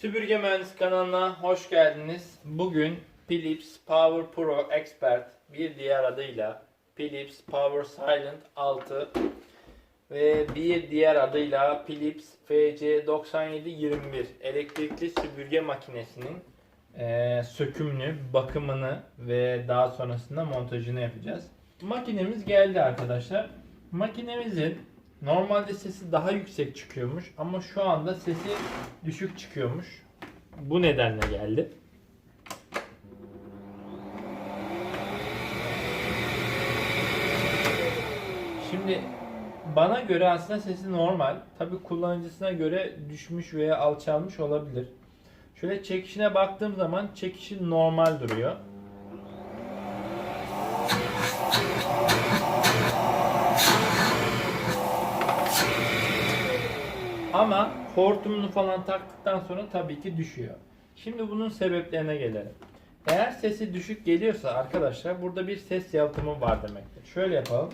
Süpürge Mühendisi kanalına hoş geldiniz. Bugün Philips Power Pro Expert bir diğer adıyla Philips Power Silent 6 ve bir diğer adıyla Philips FC9721 elektrikli süpürge makinesinin eee, sökümünü, bakımını ve daha sonrasında montajını yapacağız. Makinemiz geldi arkadaşlar. Makinemizin normalde sesi daha yüksek çıkıyormuş ama şu anda sesi düşük çıkıyormuş. Bu nedenle geldi. Şimdi bana göre aslında sesi normal. Tabi kullanıcısına göre düşmüş veya alçalmış olabilir. Şöyle çekişine baktığım zaman çekişi normal duruyor. Ama hortumunu falan taktıktan sonra tabii ki düşüyor. Şimdi bunun sebeplerine gelelim. Eğer sesi düşük geliyorsa arkadaşlar burada bir ses yalıtımı var demektir. Şöyle yapalım.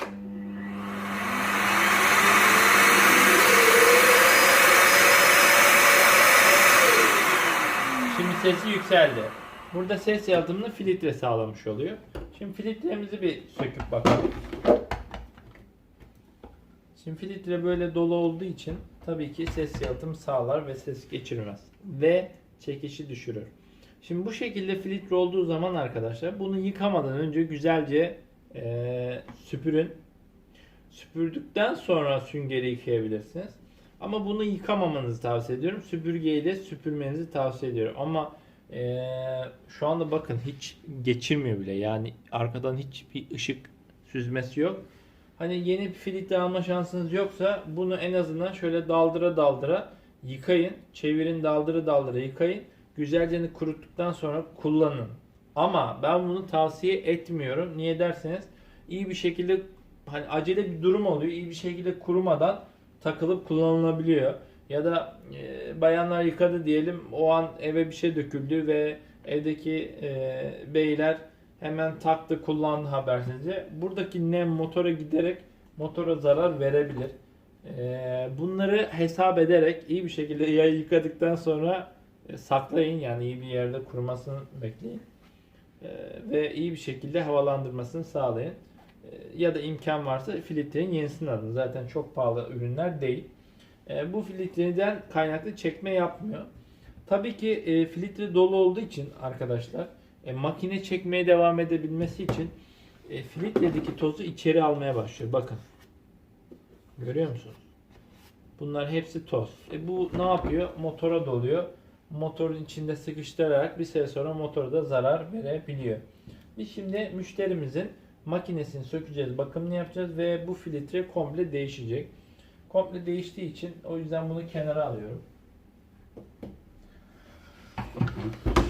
Şimdi sesi yükseldi. Burada ses yalıtımını filtre sağlamış oluyor. Şimdi filtremizi bir söküp bakalım. Şimdi filtre böyle dolu olduğu için tabii ki ses yalıtım sağlar ve ses geçirmez. Ve çekişi düşürür. Şimdi bu şekilde filtre olduğu zaman arkadaşlar bunu yıkamadan önce güzelce eee, süpürün. Süpürdükten sonra süngeri yıkayabilirsiniz. Ama bunu yıkamamanızı tavsiye ediyorum. Süpürgeyle süpürmenizi tavsiye ediyorum. Ama eee, şu anda bakın hiç geçirmiyor bile. Yani arkadan hiçbir ışık süzmesi yok. Hani yeni bir filtre alma şansınız yoksa bunu en azından şöyle daldıra daldıra yıkayın. Çevirin daldıra daldıra yıkayın. Güzelce kuruttuktan sonra kullanın. Ama ben bunu tavsiye etmiyorum. Niye derseniz iyi bir şekilde hani acele bir durum oluyor. İyi bir şekilde kurumadan takılıp kullanılabiliyor. Ya da e, bayanlar yıkadı diyelim o an eve bir şey döküldü ve evdeki e, beyler hemen taktı kullandı habersizce. Buradaki nem motora giderek motora zarar verebilir. E, bunları hesap ederek iyi bir şekilde ya yıkadıktan sonra e, saklayın yani iyi bir yerde kurumasını bekleyin. E, ve iyi bir şekilde havalandırmasını sağlayın. E, ya da imkan varsa filtrenin yenisini alın. Zaten çok pahalı ürünler değil. Bu filtreden kaynaklı çekme yapmıyor. Tabii ki e, filtre dolu olduğu için arkadaşlar e, makine çekmeye devam edebilmesi için e, filtredeki tozu içeri almaya başlıyor. Bakın. Görüyor musunuz? Bunlar hepsi toz. E, bu ne yapıyor? Motora doluyor. Motorun içinde sıkıştırarak bir süre sonra motora da zarar verebiliyor. Biz şimdi müşterimizin makinesini sökeceğiz, bakımını yapacağız ve bu filtre komple değişecek. Komple değiştiği için o yüzden bunu kenara alıyorum.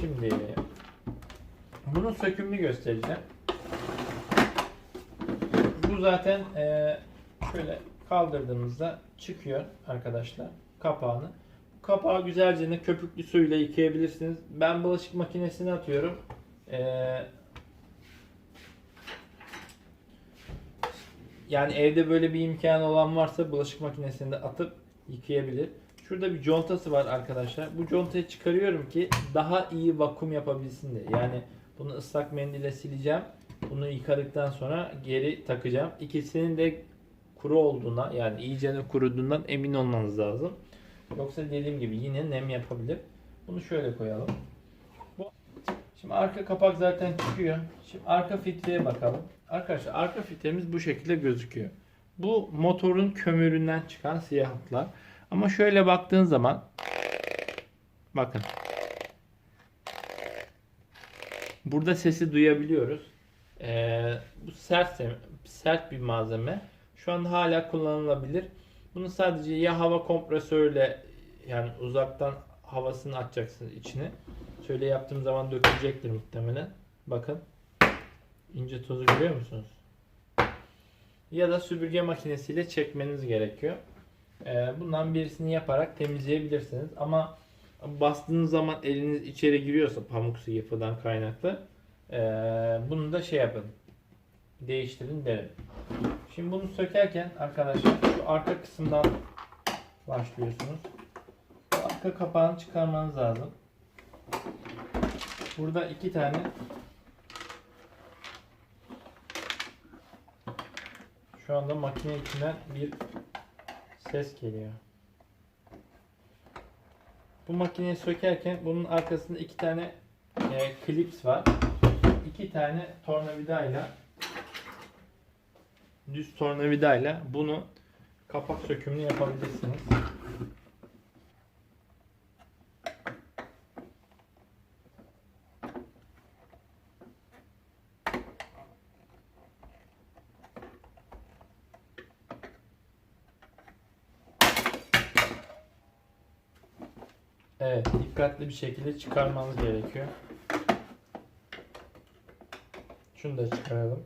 Şimdi bunun sökümünü göstereceğim. Bu zaten eee, şöyle kaldırdığımızda çıkıyor arkadaşlar kapağını. Kapağı güzelce ne köpüklü suyla yıkayabilirsiniz. Ben bulaşık makinesine atıyorum. Eee, yani evde böyle bir imkan olan varsa bulaşık makinesinde atıp yıkayabilir. Şurada bir contası var arkadaşlar. Bu contayı çıkarıyorum ki daha iyi vakum yapabilsin diye. Yani bunu ıslak mendille sileceğim. Bunu yıkadıktan sonra geri takacağım. İkisinin de kuru olduğuna yani iyice kuruduğundan emin olmanız lazım. Yoksa dediğim gibi yine nem yapabilir. Bunu şöyle koyalım. Şimdi arka kapak zaten çıkıyor. Şimdi arka filtreye bakalım. Arkadaşlar arka filtremiz bu şekilde gözüküyor. Bu motorun kömüründen çıkan siyah hatlar. Ama şöyle baktığın zaman bakın. Burada sesi duyabiliyoruz. Ee, bu sert sert bir malzeme. Şu an hala kullanılabilir. Bunu sadece ya hava kompresörüyle yani uzaktan havasını açacaksınız içine. Şöyle yaptığım zaman dökülecektir muhtemelen. Bakın. ince tozu görüyor musunuz? Ya da süpürge makinesiyle çekmeniz gerekiyor. Ee, bundan birisini yaparak temizleyebilirsiniz. Ama bastığınız zaman eliniz içeri giriyorsa pamuk sıvıdan kaynaklı ee, bunu da şey yapın. Değiştirin derim. Şimdi bunu sökerken arkadaşlar şu arka kısımdan başlıyorsunuz. Bu arka kapağını çıkarmanız lazım. Burada iki tane Şu anda makine içinden bir ses geliyor. Bu makineyi sökerken bunun arkasında iki tane e, klips var. İki tane tornavidayla düz tornavidayla bunu kapak sökümünü yapabilirsiniz. Evet, dikkatli bir şekilde çıkarmanız gerekiyor. Şunu da çıkaralım.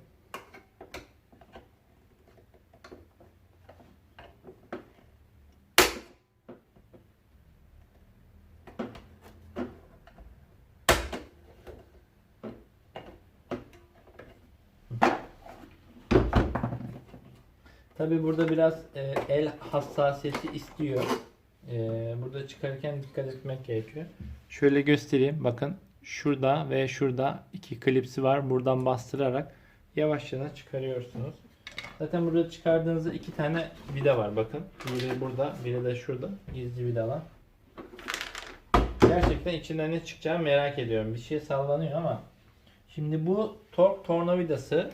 Tabi burada biraz e, el hassasiyeti istiyor. E, burada çıkarken dikkat etmek gerekiyor. Şöyle göstereyim. Bakın şurada ve şurada iki klipsi var. Buradan bastırarak yavaşça çıkarıyorsunuz. Zaten burada çıkardığınızda iki tane vida var. Bakın biri burada, biri de şurada. Gizli vidalar. Gerçekten içinden ne çıkacağını merak ediyorum. Bir şey sallanıyor ama. Şimdi bu tork tornavidası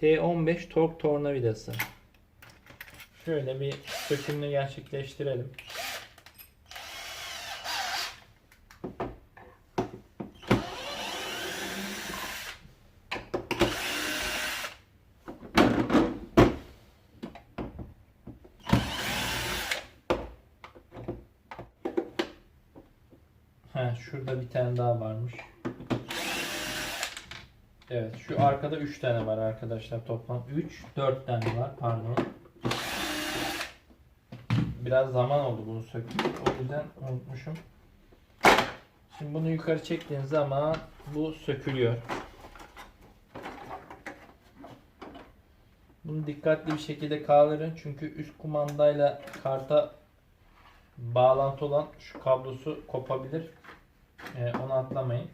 T15 tork tornavidası. Şöyle bir sökümünü gerçekleştirelim. He, şurada bir tane daha varmış. Evet, şu arkada 3 tane var arkadaşlar toplam. 3, 4 tane var pardon. Biraz zaman oldu bunu söktüm. O yüzden unutmuşum. Şimdi bunu yukarı çektiğiniz zaman bu sökülüyor. Bunu dikkatli bir şekilde kaldırın. Çünkü üst kumandayla karta bağlantı olan şu kablosu kopabilir. Ee, onu atlamayın.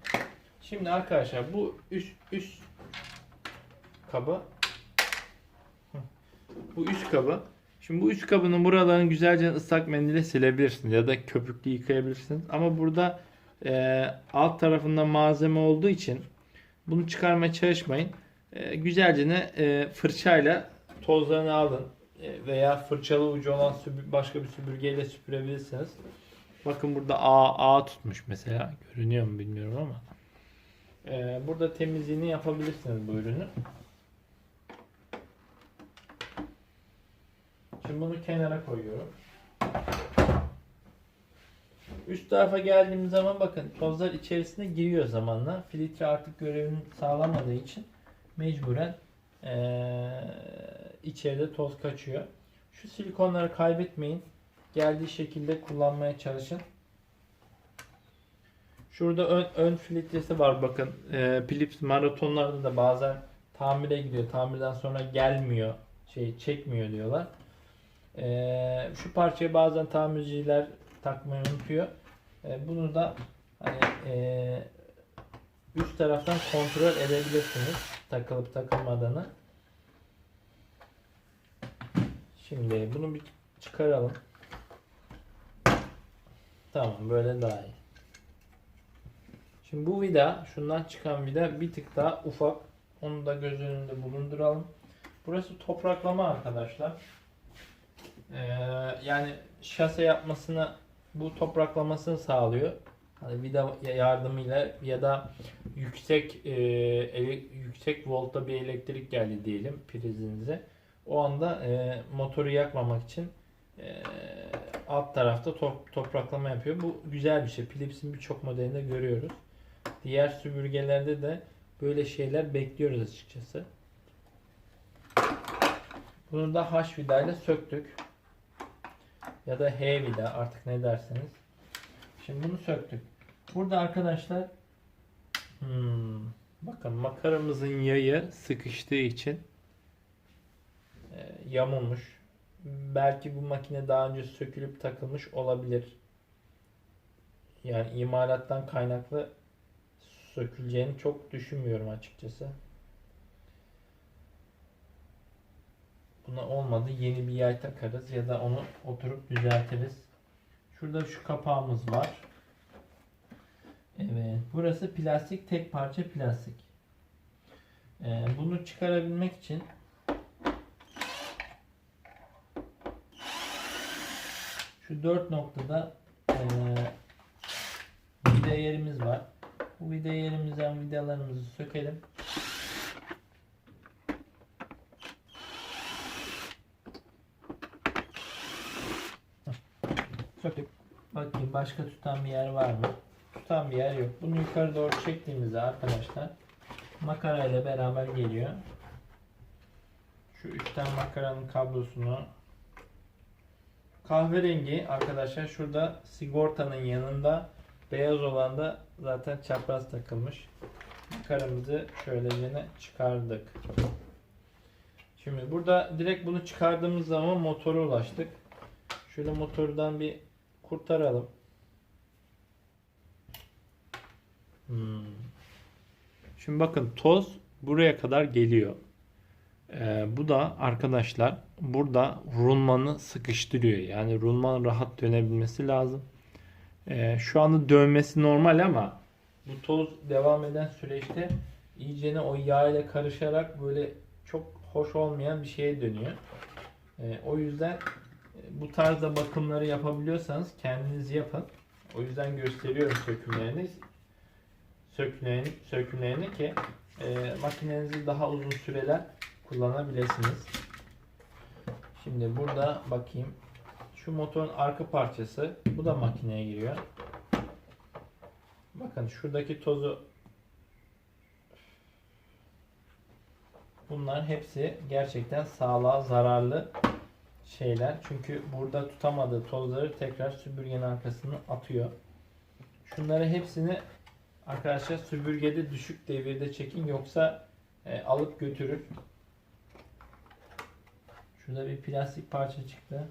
Şimdi arkadaşlar bu üst üst kabı Hı. bu üst kabı Şimdi bu üst kabının buralarını güzelce ıslak mendile silebilirsiniz ya da köpüklü yıkayabilirsiniz. Ama burada e, alt tarafında malzeme olduğu için bunu çıkarmaya çalışmayın. E, güzelce ne e, fırçayla tozlarını alın E, veya fırçalı ucu olan başka bir süpürgeyle süpürebilirsiniz. Bakın burada A, A tutmuş mesela. Görünüyor mu bilmiyorum ama. E, burada temizliğini yapabilirsiniz bu ürünü. Şimdi bunu kenara koyuyorum. Üst tarafa geldiğimiz zaman bakın tozlar içerisine giriyor zamanla. Filtre artık görevini sağlamadığı için mecburen eee, içeride toz kaçıyor. Şu silikonları kaybetmeyin. Geldiği şekilde kullanmaya çalışın. Şurada ön, ön filtresi var bakın. Eee Philips maratonlarda da bazen tamire gidiyor. Tamirden sonra gelmiyor. Şey çekmiyor diyorlar. Ee, şu parçayı bazen tamirciler takmayı unutuyor. Ee, bunu da hani e, üst taraftan kontrol edebilirsiniz takılıp takılmadığını. Şimdi bunu bir çıkaralım. Tamam böyle daha iyi. Şimdi bu vida, şundan çıkan vida bir tık daha ufak. Onu da göz önünde bulunduralım. Burası topraklama arkadaşlar. Ee, yani şase yapmasını bu topraklamasını sağlıyor. Hani vida yardımıyla ya da yüksek e, yüksek voltta bir elektrik geldi diyelim prizinize. O anda e, motoru yakmamak için e, alt tarafta top, topraklama yapıyor. Bu güzel bir şey. Philips'in birçok modelinde görüyoruz. Diğer süpürgelerde de böyle şeyler bekliyoruz açıkçası. Bunu da H vidayla söktük. Ya da H vida artık ne derseniz. Şimdi bunu söktük. Burada arkadaşlar hmm, bakın makaramızın yayı sıkıştığı için e, yamulmuş. Belki bu makine daha önce sökülüp takılmış olabilir. Yani imalattan kaynaklı söküleceğini çok düşünmüyorum açıkçası. Buna olmadı yeni bir yay takarız ya da onu oturup düzeltiriz. Şurada şu kapağımız var. Evet. Burası plastik tek parça plastik. Ee, bunu çıkarabilmek için şu dört noktada eee vida yerimiz var. Bu vida yerimizden vidalarımızı sökelim. Söktük. Bakayım başka tutan bir yer var mı? Tutan bir yer yok. Bunu yukarı doğru çektiğimizde arkadaşlar makara ile beraber geliyor. Şu üstten makaranın kablosunu kahverengi arkadaşlar şurada sigortanın yanında beyaz olan da zaten çapraz takılmış. Makaramızı şöyle çıkardık. Şimdi burada direkt bunu çıkardığımız zaman motora ulaştık. Şöyle motordan bir kurtaralım. Hmm. Şimdi bakın toz buraya kadar geliyor. Ee, bu da arkadaşlar burada rulmanı sıkıştırıyor. Yani rulman rahat dönebilmesi lazım. Ee, şu anda dönmesi normal ama bu toz devam eden süreçte iyicene o yağ ile karışarak böyle çok hoş olmayan bir şeye dönüyor. Ee, o yüzden e, bu tarzda bakımları yapabiliyorsanız kendiniz yapın. O yüzden gösteriyorum sökümlerini. Sökümlerini, sökümlerini ki e, makinenizi daha uzun süreler kullanabilirsiniz. Şimdi burada bakayım. Şu motorun arka parçası. Bu da makineye giriyor. Bakın şuradaki tozu Bunlar hepsi gerçekten sağlığa zararlı şeyler. Çünkü burada tutamadığı tozları tekrar süpürgenin arkasına atıyor. Şunları hepsini arkadaşlar süpürgede düşük devirde çekin yoksa e, alıp götürür. Şurada bir plastik parça çıktı.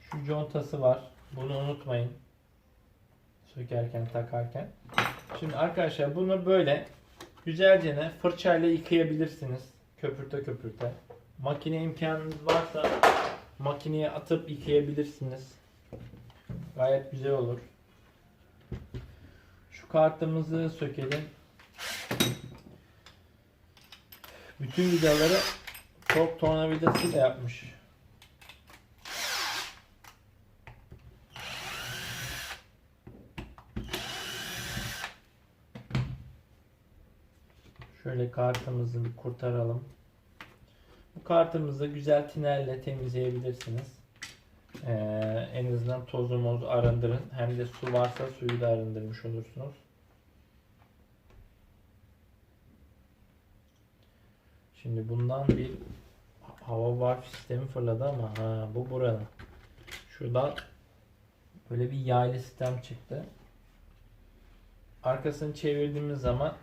Şu contası var. Bunu unutmayın. Sökerken takarken. Şimdi arkadaşlar bunu böyle güzelce fırçayla yıkayabilirsiniz. Köpürte köpürte. Makine imkanınız varsa makineye atıp yıkayabilirsiniz. Gayet güzel olur. Şu kartımızı sökelim. Bütün vidaları tork tornavidasıyla yapmış. Şöyle kartımızı bir kurtaralım. Bu kartımızı güzel tinerle temizleyebilirsiniz. Ee, en azından tozu arındırın. Hem de su varsa suyu da arındırmış olursunuz. Şimdi bundan bir hava varp sistemi fırladı ama ha bu buranın. Şuradan böyle bir yaylı sistem çıktı. Arkasını çevirdiğimiz zaman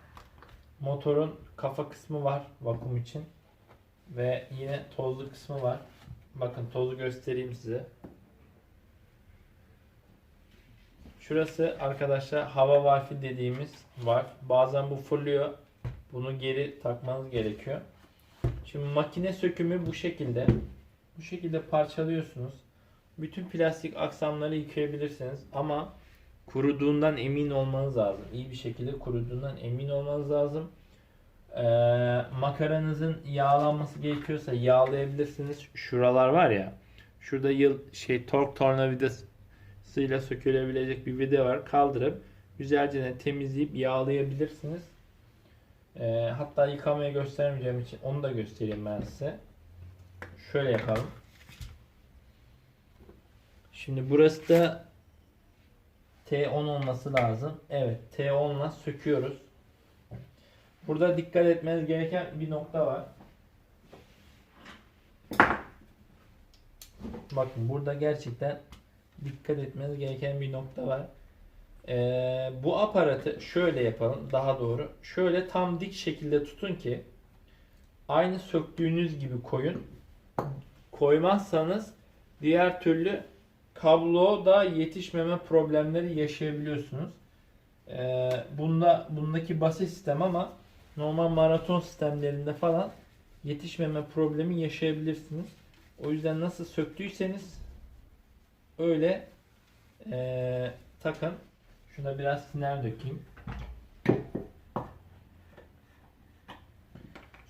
motorun kafa kısmı var vakum için. Ve yine tozlu kısmı var. Bakın tozu göstereyim size. Şurası arkadaşlar hava valfi dediğimiz var. Bazen bu fırlıyor. Bunu geri takmanız gerekiyor. Şimdi makine sökümü bu şekilde. Bu şekilde parçalıyorsunuz. Bütün plastik aksamları yıkayabilirsiniz ama kuruduğundan emin olmanız lazım. İyi bir şekilde kuruduğundan emin olmanız lazım. Ee, makaranızın yağlanması gerekiyorsa yağlayabilirsiniz. Şuralar var ya. Şurada yıl şey tork tornavidasıyla sökülebilecek bir vida var. Kaldırıp güzelce temizleyip yağlayabilirsiniz. Ee, hatta yıkamaya göstermeyeceğim için onu da göstereyim ben size. Şöyle yapalım. Şimdi burası da T10 olması lazım. Evet T10 ile söküyoruz. Burada dikkat etmeniz gereken bir nokta var. Bakın burada gerçekten dikkat etmeniz gereken bir nokta var. Ee, bu aparatı şöyle yapalım daha doğru. Şöyle tam dik şekilde tutun ki aynı söktüğünüz gibi koyun. Koymazsanız diğer türlü kabloda yetişmeme problemleri yaşayabiliyorsunuz. Ee, bunda bundaki basit sistem ama normal maraton sistemlerinde falan yetişmeme problemi yaşayabilirsiniz. O yüzden nasıl söktüyseniz öyle ee, takın. Şuna biraz siner dökeyim.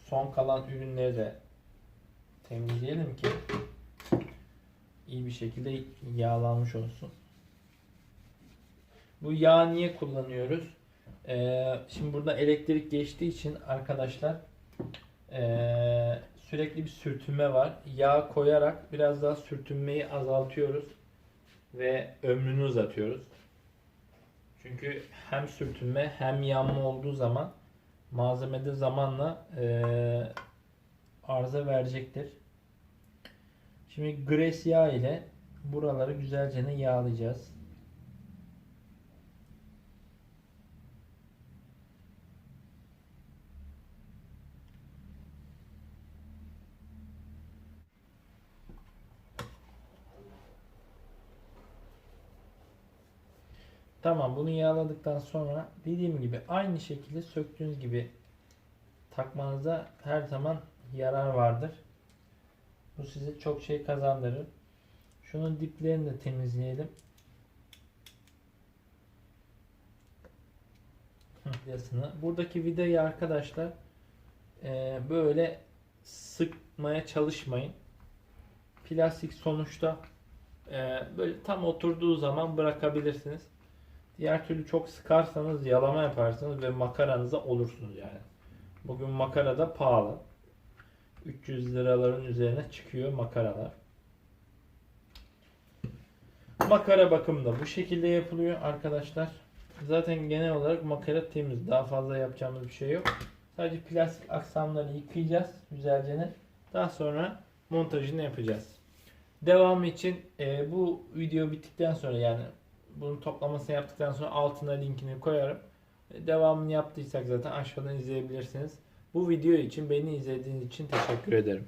Son kalan ürünleri de temizleyelim ki iyi bir şekilde yağlanmış olsun. Bu yağ niye kullanıyoruz? Ee, şimdi burada elektrik geçtiği için arkadaşlar ee, sürekli bir sürtünme var. Yağ koyarak biraz daha sürtünmeyi azaltıyoruz ve ömrünü uzatıyoruz. Çünkü hem sürtünme hem yanma olduğu zaman malzemede zamanla ee, arıza verecektir. Şimdi gres yağ ile buraları güzelce yağlayacağız. Tamam bunu yağladıktan sonra dediğim gibi aynı şekilde söktüğünüz gibi takmanıza her zaman yarar vardır. Bu size çok şey kazandırır. Şunun diplerini de temizleyelim. Buradaki vidayı arkadaşlar e, böyle sıkmaya çalışmayın. Plastik sonuçta e, böyle tam oturduğu zaman bırakabilirsiniz. Diğer türlü çok sıkarsanız yalama yaparsınız ve makaranıza olursunuz yani. Bugün makara da pahalı. 300 liraların üzerine çıkıyor makaralar. Makara bakımı da bu şekilde yapılıyor arkadaşlar. Zaten genel olarak makara temiz. Daha fazla yapacağımız bir şey yok. Sadece plastik aksamları yıkayacağız güzelce. Daha sonra montajını yapacağız. Devamı için e, bu video bittikten sonra yani bunun toplamasını yaptıktan sonra altına linkini koyarım. E, Devamını yaptıysak zaten aşağıdan izleyebilirsiniz. Bu video için beni izlediğiniz için teşekkür ederim.